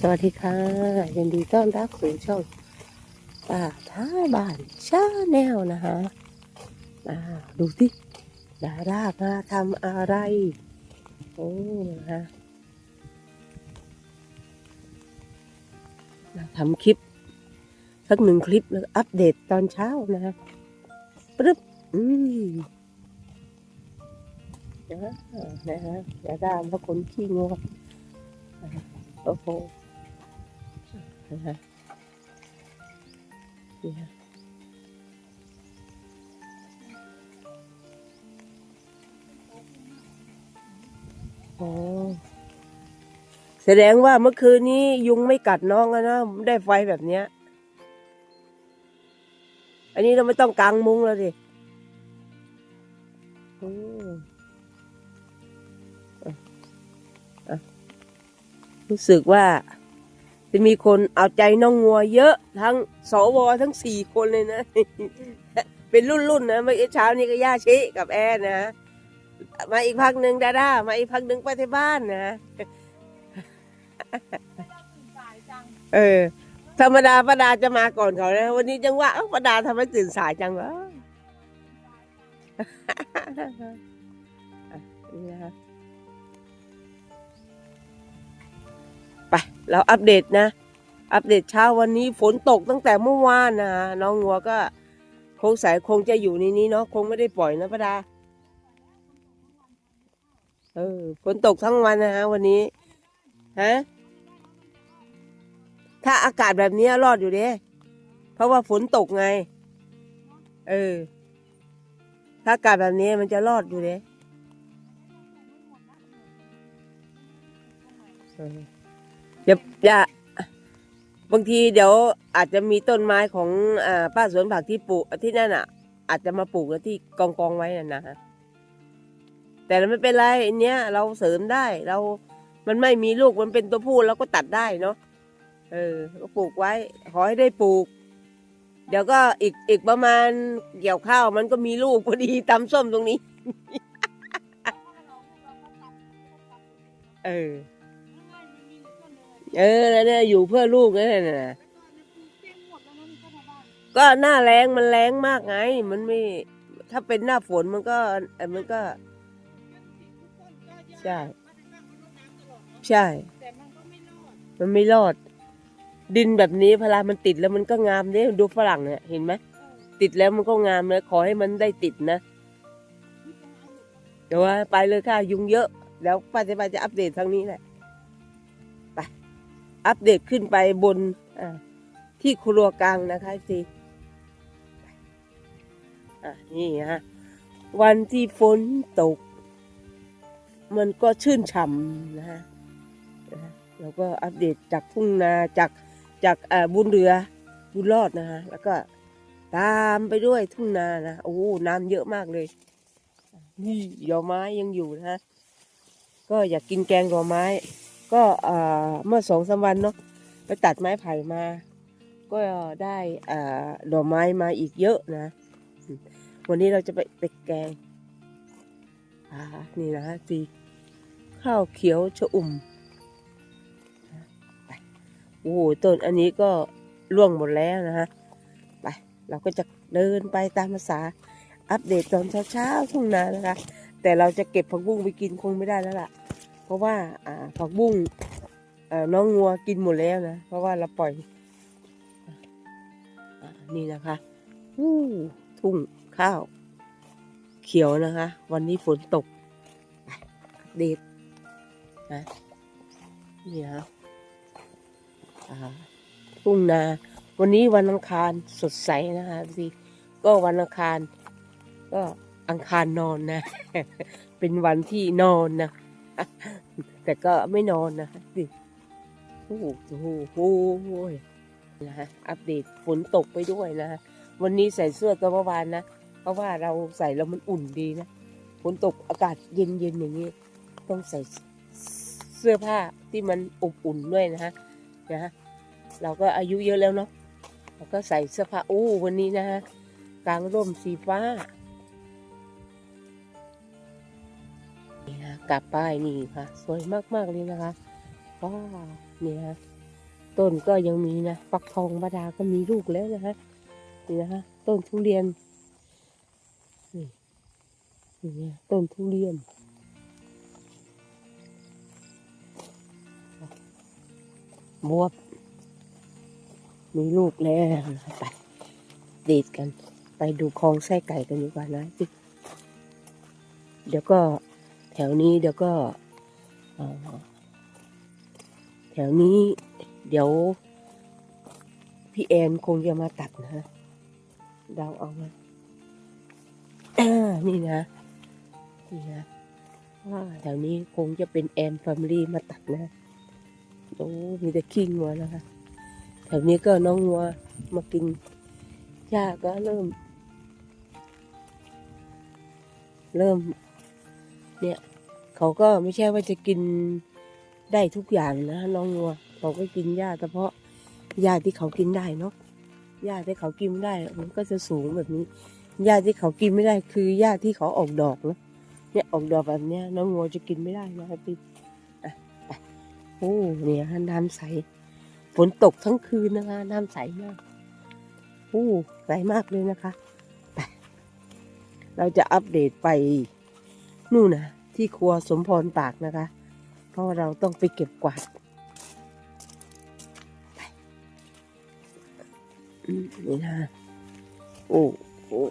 สวัสดีค่ะยินดีต้อนรับสู่ช่องป้าท้าบ้านชาแนลนะคะอ่าดูสิดารามาทำอะไร โอ้นะคะมาทำคลิปสักหนึ่งคลิปแล้วอัปเดตตอนเช้านะคะปึ๊บอืมนะฮะดาราพระคนขี้งว โอ้โหนะฮะนี่ฮะโอ้แสดงว่าเมื่อคืนนี้ยุงไม่กัดน้องแล้วนะ ได้ไฟแบบเนี้ย อันนี้เราไม่ต้องกางมุ้งแล้วดิ รู้สึกว่าจะมีคนเอาใจน้องงัวเยอะทั้งสวทั้งสี่คนเลยนะ เป็นรุ่นๆนนะเมื่อเช้านี้ก็ย่าชิกับแอนนะมาอีกพักหนึ่งดาด้ามาอีกพักหนึ่งไปที่บ้านนะเออ ธรรมดาป้าดาจะมาก่อนเขานะวันนี้จังวะเอ้าป้าดาทำไมตื่นสายจังวะอะนี่นะคะ ไปเราอัปเดตนะ อัปเดตเช้าวันนี้ฝนตกตั้งแต่เมื่อวานนะน้องงัวก็คงสายคงจะอยู่ในนี้เนาะคงไม่ได้ปล่อยนะพระดาเออฝนตกทั้งวันนะฮะวันนี้ฮะถ้าอากาศแบบนี้รอดอยู่เด้เพราะว่าฝนตกไง เออ ถ้าอากาศแบบนี้มันจะรอดอยู่เด้ อย่าอย่าบางทีเดี๋ยวอาจจะมีต้นไม้ของอ่าป้าสวนผักที่ปลูกที่นั่นอะ อาจจะมาปลูกแล้วที่กองกองไว้น่ะนะฮะแต่ไม่เป็นไรอันเนี้ยเราเสริมได้เรา มันไม่มีลูกมันเป็นตัวผู้เราก็ตัดได้เนาะเออก็ปลูกไว้ ขอให้ได้ปลูก เดี๋ยวก็อีกอีกประมาณเกี่ยวข้าวมันก็มีลูกพอดีตำส้มตรงนี้ เออ เออแล้วเนี่ยอยู่เพื่อลูกนั่นน่ะก็หน้าแรงมันแรงมากไง มันไม่ ถ้าเป็นหน้าฝนมันก็มันก็ ใช่ ใช่ มันไม่รอด ดินแบบนี้พลามันติดแล้วมันก็งามเนี่ยดูฝรั่งเนี่ยเห็นไหมติดแล้วมันก็งามเลยขอให้มันได้ติดนะเดี๋ยวว่าไปเลยค่ะยุงเยอะเดี๋ยวป้าจะไปจะอัปเดตทางนี้แหละ อัปเดตขึ้นไปบนที่ครัวกลางนะคะสิอะนี่ฮะวันที่ฝนตก มันก็ชื่นฉ่ำนะฮะแล้วก็อัปเดตจากทุ่งนาจากจากเอ่อบุญเรือบุญรอดนะฮะแล้วก็ตามไปด้วยทุ่งนานะโอ้น้ำเยอะมากเลยนี่ดอกไม้ยังอยู่นะฮะก็อยากกินแกงดอกไม้ ก็เมื่อสองสามวันเนาะไปตัดไม้ไผ่มา ก็ได้ดอกไม้มาอีกเยอะนะ วันนี้เราจะไปไปแกงนี่นะสีข้าวเขียวชะอุ่มโอ้โหต้นอันนี้ก็ร่วงหมดแล้วนะฮะไปเราก็จะเดินไปตามภาษาอัปเดตตอนเช้าๆทุ่งนานะคะ แต่เราจะเก็บผักบุ้งไปกินคงไม่ได้แล้วล่ะ ราะว่าอ่าผักบุ้งน้องงัวกินหมดแล้วนะ เพราะว่าเราปล่อยอนี่นะคะอู้ทุ่งข้าว เขียวนะคะ วันนี้ฝนตกไปอัปเดตนะนี่นะทุ่งนา วันนี้วันอังคารสดใสนะคะพี่ก็วันอังคาร ก็อังคารนอนนะ เป็นวันที่นอนนะ แต่ก็ไม่นอนนะสิโอ้โหโอ้โหโอ้โหนะฮะอัปเดตฝนตกไปด้วยนะฮะวันนี้ใส่เสื้อตัวเมื่อวานนะเพราะว่าเราใส่แล้วมันอุ่นดีนะฝนตกอากาศเย็นๆอย่างนี้ ต้องใส่เสื้อผ้าที่มันอบอุ่นด้วยนะฮะนะฮะเราก็อายุเยอะแล้วเนาะเราก็ใส่เสื้อผ้าโอ้วันนี้นะฮะกลางร่มสีฟ้า กลับป้ายนี่ค่ะ สวยมากๆเลยนะคะว้าวนี่นะต้นก็ยังมีนะฟักทองบาดาก็มีลูกแล้วนะฮะนี่นะฮะต้นทุเรียนนี่นี่นะต้นทุเรียนบวบมีลูกแล้วไปเดทกัน ไปดูคลองไส้ไก่กันดีกว่านะ เดี๋ยวก็ แถวนี้เดี๋ยวก็แถวนี้เดี๋ยว พี่แอนคงจะมาตัดนะฮะเดาเอานะอ่านี่นะนี่นะว่าแถวนี้คงจะเป็นแอนแฟมิลี่มาตัดนะโอ้มีแต่ขี้งัวนะคะแถวนี้ก็น้องงัวมากินหญ้าก็เริ่ม เริ่ม เนี่ย เขาก็ไม่ใช่ว่าจะกินได้ทุกอย่างนะน้องงัวเขาก็กินหญ้าเฉพาะหญ้าที่เขากินได้เนาะหญ้าที่เขากินไม่ได้มันก็จะสูงแบบนี้หญ้าที่เขากินไม่ได้คือหญ้าที่เขาออกดอกเนาะเนี่ยออกดอกแบบเนี้ยน้องงัวจะกินไม่ได้นะครับพี่อะไปโอ้เนี่ยน้ำใสฝนตกทั้งคืนนะคะ น้ำใสมากโอ้ใสมากเลยนะคะไปเราจะอัปเดตไป นู่นนะที่ครัวสมพรปากนะคะ เพราะเราต้องไปเก็บกวาดไปนี่นะโอ้โอ้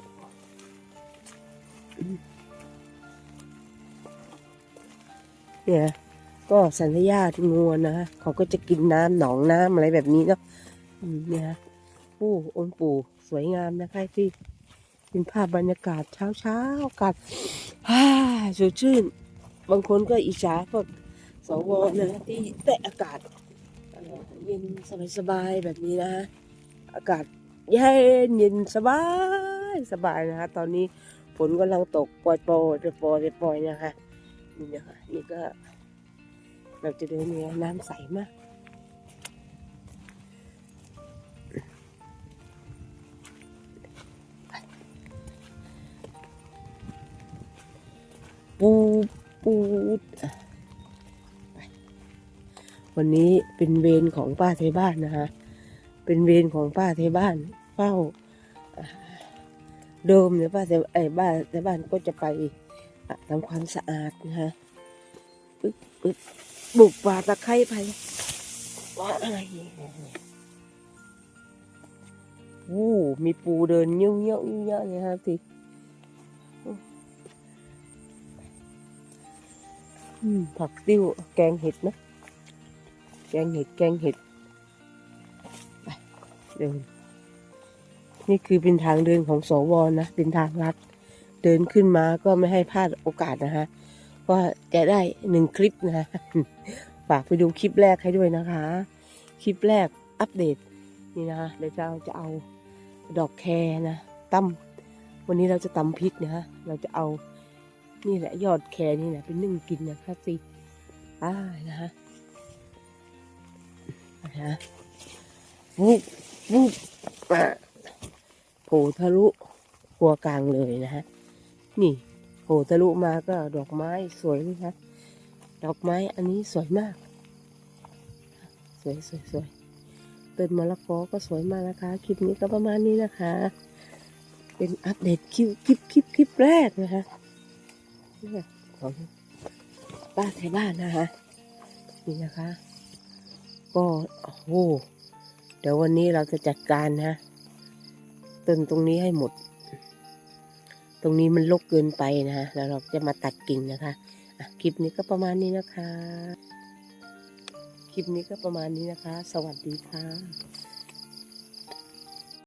เนี่ยก็สัญญาที่งัวนะเขาก็จะกินน้ำหนองน้ำอะไรแบบนี้เนาะเนี่ยโอ้องค์ปู่สวยงามนะคะที่ เป็นภาพบรรยากาศเช้าเช้าอากาศสดชื่น บางคนก็อิจฉาพวกสวนะที่แต่อากาศเอ่อเย็นสบายๆแบบนี้นะอากาศเย็นเย็นสบายสบายนะคะตอนนี้ฝนกำลังตกปล่อยๆปล่อยปล่อยปล่อยๆนะคะนี่นะคะนี่ก็เราจะเดินเนี่ยน้ำใสมาก ปูดวันนี้เป็นเวรของป้าไทบ้านนะคะเป็นเวรของป้าไทบ้าน เฝ้าอ่าโดมเนี่ยป้าไทไอ้บ้านไทบ้านก็จะไปทำความสะอาดนะคะปึ๊บปึ๊บบุกป่าตะไคร้ไปว่าอะไรโอ้มีปูเดินเงี้ยวเงี้ยวเงี้ยวเลยวเนี่ยครับพี่ ผักติ้วแกงเห็ดนะ แกงเห็ด แกงเห็ดเดิน นี่คือเป็นทางเดินของสวนะ เป็นทางลัด เดินขึ้นมาก็ไม่ให้พลาดโอกาสนะฮะว่าจะได้หนึ่งคลิปนะ ฝากไปดูคลิปแรกให้ด้วยนะคะ คลิปแรกอัปเดต นี่นะคะเดี๋ยวเราจะเอาดอกแครนะตำวันนี้เราจะตำพริกนะฮะ เราจะเอา นี่แหละยอดแครนี่แหละเป็นนึ่งกินนะครับสิอ่านะฮะนะฮะวุบวุบอะโผล่ทะลุครัวกลางเลยนะฮะนี่โผล่ทะลุมาก็ดอกไม้สวยเลยนะดอกไม้อันนี้สวยมาก สวยสวยสวยต้นมะละกอก็สวยมากนะคะคลิปนี้ก็ประมาณนี้นะคะ เป็นอัปเดตคลิปคลิปคลิปคลิปแรกนะคะ ของป้าไทยบ้านนะคะนี่นะคะ ก็โอ้โหเดี๋ยววันนี้เราจะจัดการนะต้นตรงนี้ให้หมด ตรงนี้มันรกเกินไปนะแล้วเราจะมาตัดกิ่งนะคะะคลิปนี้ก็ประมาณนี้นะคะ คลิปนี้ก็ประมาณนี้นะคะ สวัสดีค่ะ